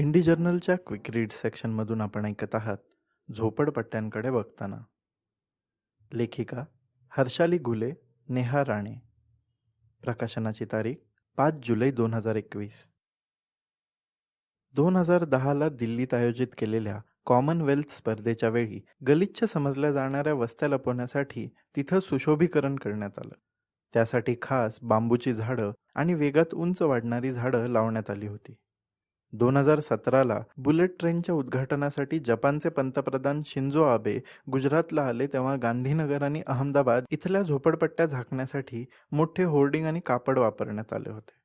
इंडी जर्नलच्या quick read सेक्शनमधून आपण ऐकत आहात झोपडपट्ट्यांकडे बघताना. लेखिका हर्षाली गुले नेहा राणे. प्रकाशनाची तारीख पाच जुलै दोन हजार एकवीस. दोन हजार दहाला दिल्लीत आयोजित केलेल्या कॉमनवेल्थ स्पर्धेच्या वेळी गलिच्छ समजल्या जाणाऱ्या वस्त्या लपवण्यासाठी तिथं सुशोभीकरण करण्यात आलं. त्यासाठी खास बांबूची झाडं आणि वेगात उंच वाढणारी झाडं लावण्यात आली होती. दोन हजार सतराला बुलेट ट्रेनच्या उद्घाटनासाठी जपानचे पंतप्रधान शिंजो आबे गुजरातला आले तेव्हा गांधीनगर आणि अहमदाबाद इथल्या झोपडपट्ट्या झाकण्यासाठी मोठे होर्डिंग आणि कापड वापरण्यात आले होते.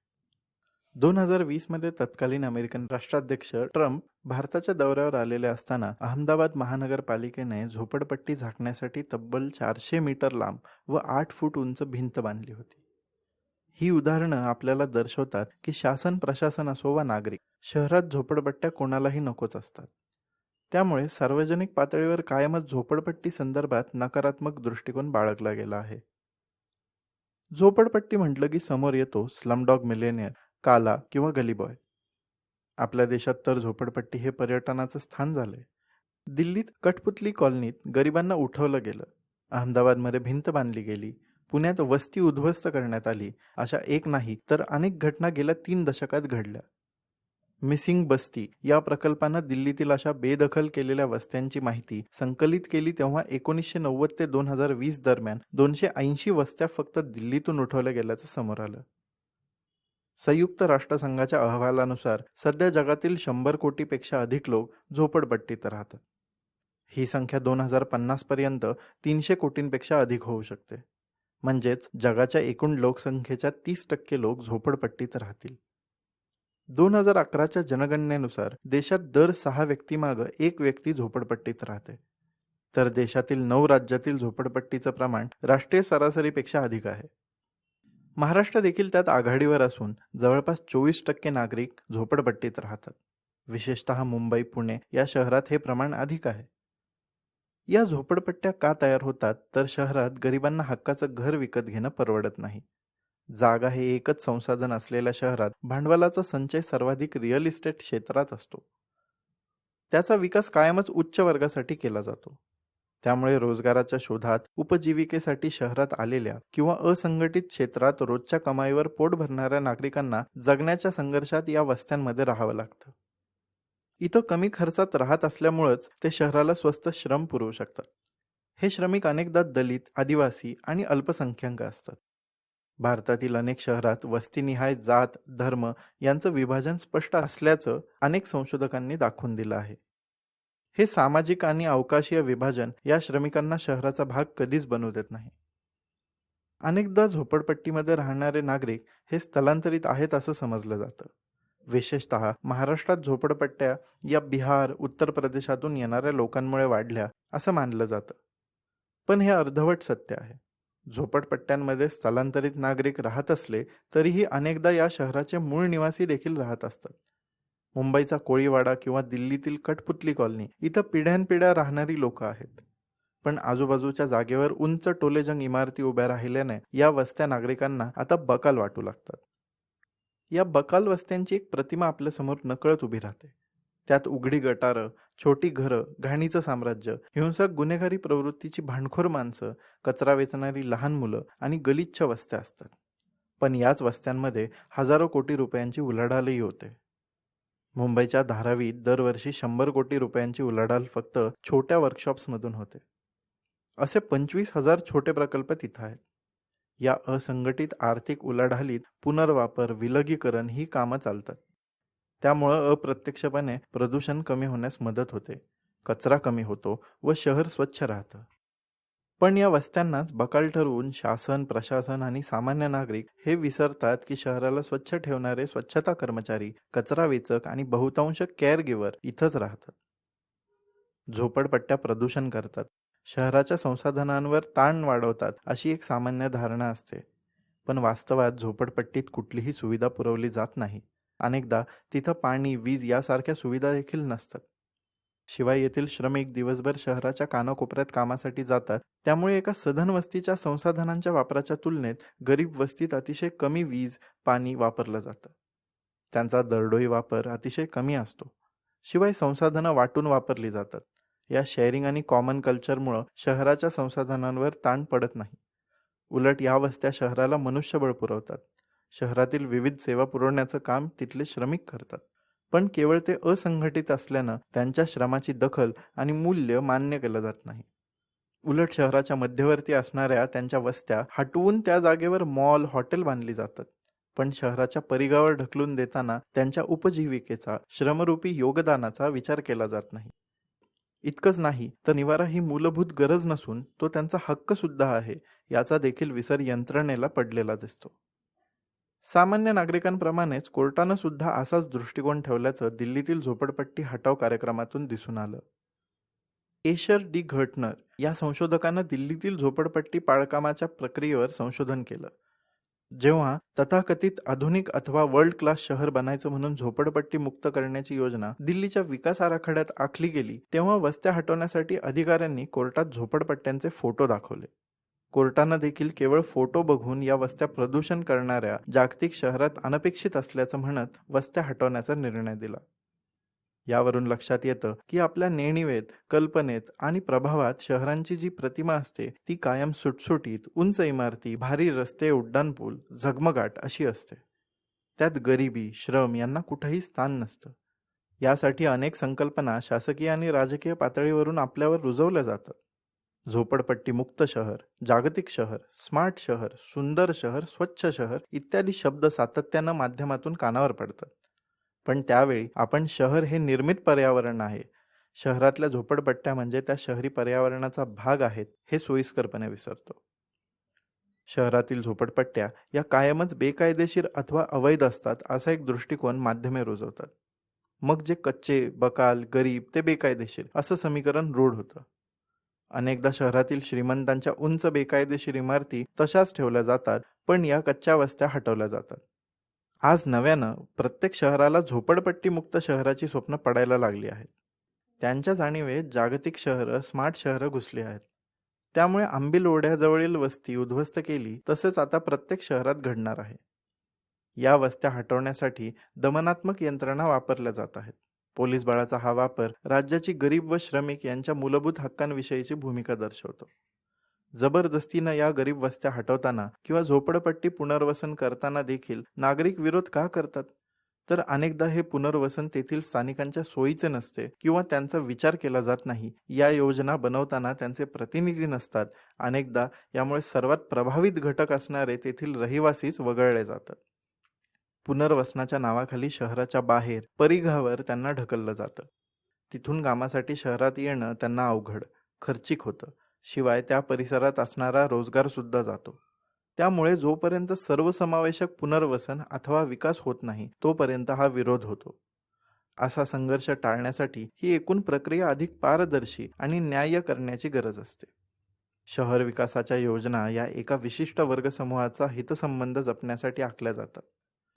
दोन हजार वीसमध्ये तत्कालीन अमेरिकन राष्ट्राध्यक्ष ट्रम्प भारताच्या दौऱ्यावर आलेले असताना अहमदाबाद महानगरपालिकेने झोपडपट्टी झाकण्यासाठी तब्बल चारशे मीटर लांब व आठ फूट उंच भिंत बांधली होती. ही उदाहरणं आपल्याला दर्शवतात की शासन प्रशासन असो वा नागरिक शहरात झोपडपट्ट्या कोणालाही नकोच असतात. त्यामुळे सार्वजनिक पातळीवर कायमच झोपडपट्टी संदर्भात नकारात्मक दृष्टिकोन बाळगला गेला आहे. झोपडपट्टी म्हटलं की समोर येतो स्लमडॉग मिलेनियर काला किंवा गलीबॉय. आपल्या देशात तर झोपडपट्टी हे पर्यटनाचं स्थान झालंय. दिल्लीत कठपुतली कॉलनीत गरिबांना उठवलं गेलं. अहमदाबादमध्ये भिंत बांधली गेली. पुण्यात वस्ती उद्ध्वस्त करण्यात आली. अशा एक नाही तर अनेक घटना गेल्या तीन दशकात घडल्या. मिसिंग बस्ती या प्रकल्पानं दिल्लीतील अशा बेदखल केलेल्या वस्त्यांची माहिती संकलित केली तेव्हा एकोणीसशे नव्वद ते दोन हजार वीस दरम्यान दोनशे ऐंशी वस्त्या फक्त दिल्लीतून उठवल्या गेल्याचं समोर आलं. संयुक्त राष्ट्रसंघाच्या अहवालानुसार सध्या जगातील शंभर कोटीपेक्षा अधिक लोक झोपडपट्टीत राहतात. ही संख्या दोन हजार पन्नास पर्यंत तीनशे कोटींपेक्षा अधिक होऊ शकते. म्हणजेच जगाच्या एकूण लोकसंख्येच्या तीस टक्के लोक झोपडपट्टीत राहतील. दोन हजार अकराच्या जनगणनेनुसार देशात दर सहा व्यक्तीमागं एक व्यक्ती झोपडपट्टीत राहते. तर देशातील नऊ राज्यातील झोपडपट्टीचं प्रमाण राष्ट्रीय सरासरीपेक्षा अधिक आहे. महाराष्ट्र देखील त्यात आघाडीवर असून जवळपास चोवीस टक्के नागरिक झोपडपट्टीत राहतात. विशेषतः मुंबई पुणे या शहरात हे प्रमाण अधिक आहे. या झोपडपट्ट्या का तयार होतात? तर शहरात गरिबांना हक्काचं घर विकत घेणं परवडत नाही. जागा हे एकच संसाधन असलेल्या शहरात भांडवलाचा संचय सर्वाधिक रिअल इस्टेट क्षेत्रात असतो. त्याचा विकास कायमच उच्च वर्गासाठी केला जातो. त्यामुळे रोजगाराच्या शोधात उपजीविकेसाठी शहरात आलेल्या किंवा असंघटित क्षेत्रात रोजच्या कमाईवर पोट भरणाऱ्या नागरिकांना जगण्याच्या संघर्षात या वस्त्यांमध्ये राहावं लागतं. इथं कमी खर्चात राहत असल्यामुळंच ते शहराला स्वस्त श्रम पुरवू शकतात. हे श्रमिक अनेकदा दलित आदिवासी आणि अल्पसंख्याक असतात. भारतातील अनेक शहरात वस्तीनिहाय जात धर्म यांचं विभाजन स्पष्ट असल्याचं अनेक संशोधकांनी दाखवून दिलं आहे. हे सामाजिक आणि अवकाशीय विभाजन या श्रमिकांना शहराचा भाग कधीच बनवू देत नाही. अनेकदा झोपडपट्टीमध्ये राहणारे नागरिक हे स्थलांतरित आहेत असं समजलं जातं. विशेषत महाराष्ट्रात झोपडपट्ट्या या बिहार उत्तर प्रदेशातून येणाऱ्या लोकांमुळे वाढल्या असं मानलं जातं. पण हे अर्धवट सत्य आहे. झोपडपट्ट्यांमध्ये स्थलांतरित नागरिक राहत असले तरीही अनेकदा या शहराचे मूळ निवासी देखील राहत असतात. मुंबईचा कोळीवाडा किंवा दिल्लीतील कठपुतली कॉलनी इथं पिढ्यानपिढ्या राहणारी लोक आहेत. पण आजूबाजूच्या जागेवर उंच टोलेजंग इमारती उभ्या राहिल्याने या वस्त्या नागरिकांना आता बकाल वाटू लागतात. या बकाल वस्त्यांची एक प्रतिमा आपल्यासमोर नकळत उभी राहते. त्यात उघडी गटारं छोटी घरं घाणीचं साम्राज्य हिंसक गुन्हेगारी प्रवृत्तीची भांडखोर माणसं कचरा वेचणारी लहान मुलं आणि गलिच्छ वस्त्या असतात. पण याच वस्त्यांमध्ये हजारो कोटी रुपयांची उलाढालही होते. मुंबईच्या धारावीत दरवर्षी शंभर कोटी रुपयांची उलाढाल फक्त छोट्या वर्कशॉप्समधून होते. असे पंचवीस हजार छोटे प्रकल्प तिथं आहेत. या असंघटित आर्थिक उलाढालीत पुनर्वापर विलगीकरण ही कामं चालतात. त्यामुळं अप्रत्यक्षपणे प्रदूषण कमी होण्यास मदत होते. कचरा कमी होतो व शहर स्वच्छ राहतं. पण या वस्त्यांनाच बकाल ठरवून शासन प्रशासन आणि सामान्य नागरिक हे विसरतात की शहराला स्वच्छ ठेवणारे स्वच्छता कर्मचारी कचरा वेचक आणि बहुतांश केअर गिवर इथंच राहतात. झोपडपट्ट्या प्रदूषण करतात. शहराच्या संसाधनांवर ताण वाढवतात अशी एक सामान्य धारणा असते. पण वास्तवात झोपडपट्टीत कुठलीही सुविधा पुरवली जात नाही. अनेकदा तिथं पाणी वीज यासारख्या सुविधा देखील नसतात. शिवाय येथील श्रमिक दिवसभर शहराच्या कानाकोपऱ्यात कामासाठी जातात. त्यामुळे एका सधन वस्तीच्या संसाधनांच्या वापराच्या तुलनेत गरीब वस्तीत अतिशय कमी वीज पाणी वापरलं जातं. त्यांचा दरडोई वापर अतिशय कमी असतो. शिवाय संसाधनं वाटून वापरली जातात. या शेअरिंग आणि कॉमन कल्चरमुळं शहराच्या संसाधनांवर ताण पडत नाही. उलट या वस्त्या शहराला मनुष्यबळ पुरवतात. शहरातील विविध सेवा पुरवण्याचं काम तिथले श्रमिक करतात. पण केवळ ते असंघटित असल्यानं त्यांच्या श्रमाची दखल आणि मूल्य मान्य केलं जात नाही. उलट शहराच्या मध्यवर्ती असणाऱ्या त्यांच्या वस्त्या हटवून त्या जागेवर मॉल हॉटेल बांधली जातात. पण शहराच्या परिघावर ढकलून देताना त्यांच्या उपजीविकेचा श्रमरूपी योगदानाचा विचार केला जात नाही. इतकंच नाही तर निवारा ही मूलभूत गरज नसून तो त्यांचा हक्क सुद्धा आहे याचा देखील विसर यंत्रणेला पडलेला दिसतो. सामान्य नागरिकांप्रमाणेच कोर्टानं सुद्धा असाच दृष्टिकोन ठेवल्याचं दिल्लीतील झोपडपट्टी हटाव कार्यक्रमातून दिसून आलं. एशर डी घटनर या संशोधकानं दिल्लीतील झोपडपट्टी पाळकामाच्या प्रक्रियेवर संशोधन केलं. जेव्हा तथाकथित आधुनिक अथवा वर्ल्ड क्लास शहर बनायचं म्हणून झोपडपट्टी मुक्त करण्याची योजना दिल्लीच्या विकास आराखड्यात आखली गेली तेव्हा वस्त्या हटवण्यासाठी अधिकाऱ्यांनी कोर्टात झोपडपट्ट्यांचे फोटो दाखवले. कोर्टानं देखील केवळ फोटो बघून या वस्त्या प्रदूषण करणाऱ्या जागतिक शहरात अनपेक्षित असल्याचं म्हणत वस्त्या हटवण्याचा निर्णय दिला. यावरून लक्षात येतं की आपल्या नेणिवेत कल्पनेत आणि प्रभावात शहरांची जी प्रतिमा असते ती कायम सुटसुटीत उंच इमारती भारी रस्ते उड्डाणपूल झगमगाट अशी असते. त्यात गरिबी श्रम यांना कुठंही स्थान नसतं. यासाठी अनेक संकल्पना शासकीय आणि राजकीय पातळीवरून आपल्यावर रुजवल्या जातात. झोपडपट्टी मुक्त शहर जागतिक शहर स्मार्ट शहर सुंदर शहर स्वच्छ शहर इत्यादी शब्द सातत्यानं माध्यमातून कानावर पडतात. पण त्यावेळी आपण शहर हे निर्मित पर्यावरण आहे. शहरातल्या झोपडपट्ट्या म्हणजे त्या शहरी पर्यावरणाचा भाग आहेत हे सोयीस्करपणे विसरतो. शहरातील झोपडपट्ट्या या कायमच बेकायदेशीर अथवा अवैध असतात असा एक दृष्टिकोन माध्यमे रुजवतात. मग जे कच्चे बकाल गरीब ते बेकायदेशीर असं समीकरण रूढ होतं. अनेकदा शहरातील श्रीमंतांच्या उंच बेकायदेशीर इमारती तशाच ठेवल्या जातात पण या कच्च्या वस्त्या हटवल्या जातात. आज नव्यानं प्रत्येक शहराला झोपडपट्टीमुक्त शहराची स्वप्न पडायला लागली आहेत. त्यांच्या जाणीवेत जागतिक शहरं स्मार्ट शहरं घुसली आहेत. त्यामुळे आंबील ओढ्याजवळील वस्ती उद्ध्वस्त केली तसेच आता प्रत्येक शहरात घडणार आहे. या वस्त्या हटवण्यासाठी दमनात्मक यंत्रणा वापरल्या जात आहेत. पोलीस बळाचा हा वापर राज्याची गरीब व श्रमिक यांच्या मूलभूत हक्कांविषयीची भूमिका दर्शवतो. जबरदस्तीनं या गरीब वस्त्या हटवताना किंवा झोपडपट्टी पुनर्वसन करताना देखील नागरिक विरोध का करतात? तर अनेकदा हे पुनर्वसन तेथील स्थानिकांच्या सोयीचे नसते किंवा त्यांचा विचार केला जात नाही. या योजना बनवताना त्यांचे प्रतिनिधी नसतात. अनेकदा यामुळे सर्वात प्रभावित घटक असणारे तेथील रहिवासीच वगळले जातात. पुनर्वसनाच्या नावाखाली शहराच्या बाहेर परिघावर त्यांना ढकललं जातं. तिथून कामासाठी शहरात येणं त्यांना अवघड खर्चिक होतं. शिवाय त्या परिसरात असणारा रोजगार सुद्धा जातो. त्यामुळे जोपर्यंत सर्वसमावेशक पुनर्वसन अथवा विकास होत नाही तोपर्यंत हा विरोध होतो. असा संघर्ष टाळण्यासाठी ही एकूण प्रक्रिया अधिक पारदर्शी आणि न्याय्य करण्याची गरज असते. शहर विकासाच्या योजना या एका विशिष्ट वर्गसमूहाचा हितसंबंध जपण्यासाठी आखल्या जातात.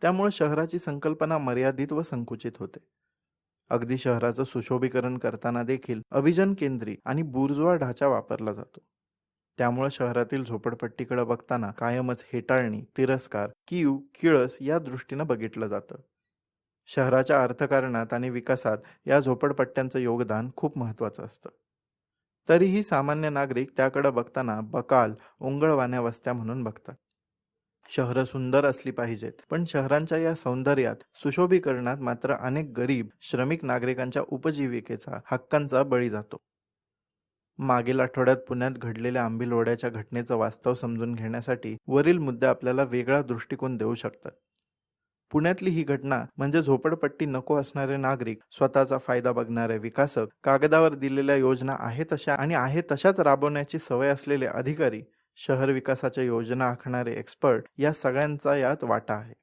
त्यामुळे शहराची संकल्पना मर्यादित व संकुचित होते. अगदी शहराचं सुशोभीकरण करताना देखील अभिजन केंद्री आणि बुर्जुआ ढाचा वापरला जातो. त्यामुळे शहरातील झोपडपट्टीकडे बघताना कायमच हेटाळणी तिरस्कार कीव किळस या दृष्टीनं बघितलं जातं. शहराच्या अर्थकारणात आणि विकासात या झोपडपट्ट्यांचं योगदान खूप महत्त्वाचं असतं. तरीही सामान्य नागरिक त्याकडे बघताना बकाल ओंगळवाण्या वस्त्या म्हणून बघतात. शहरं सुंदर असली पाहिजेत. पण शहरांच्या या सौंदर्यात सुशोभीकरणात मात्र अनेक गरीब श्रमिक नागरिकांच्या उपजीविकेचा हक्कांचा बळी जातो. मागील आठवड्यात पुण्यात घडलेल्या आंबील घटनेचं वास्तव समजून घेण्यासाठी वरील मुद्दे आपल्याला वेगळा दृष्टिकोन देऊ शकतात. पुण्यातली ही घटना म्हणजे झोपडपट्टी नको असणारे नागरिक स्वतःचा फायदा बघणारे विकासक कागदावर दिलेल्या योजना आहे तशा आणि आहे तशाच राबवण्याची सवय असलेले अधिकारी शहर विकासाच्या योजना आखणारे एक्सपर्ट या सगळ्यांचा यात वाटा आहे.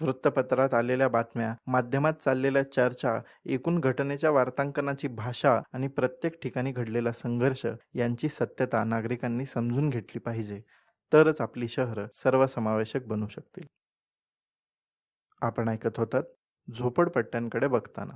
वृत्तपत्रात आलेल्या बातम्या माध्यमात चाललेल्या चर्चा एकूण घटनेच्या वार्तांकनाची भाषा आणि प्रत्येक ठिकाणी घडलेला संघर्ष यांची सत्यता नागरिकांनी समजून घेतली पाहिजे. तरच आपली शहरं सर्वसमावेशक बनू शकतील. आपण ऐकत होतात झोपडपट्ट्यांकडे बघताना.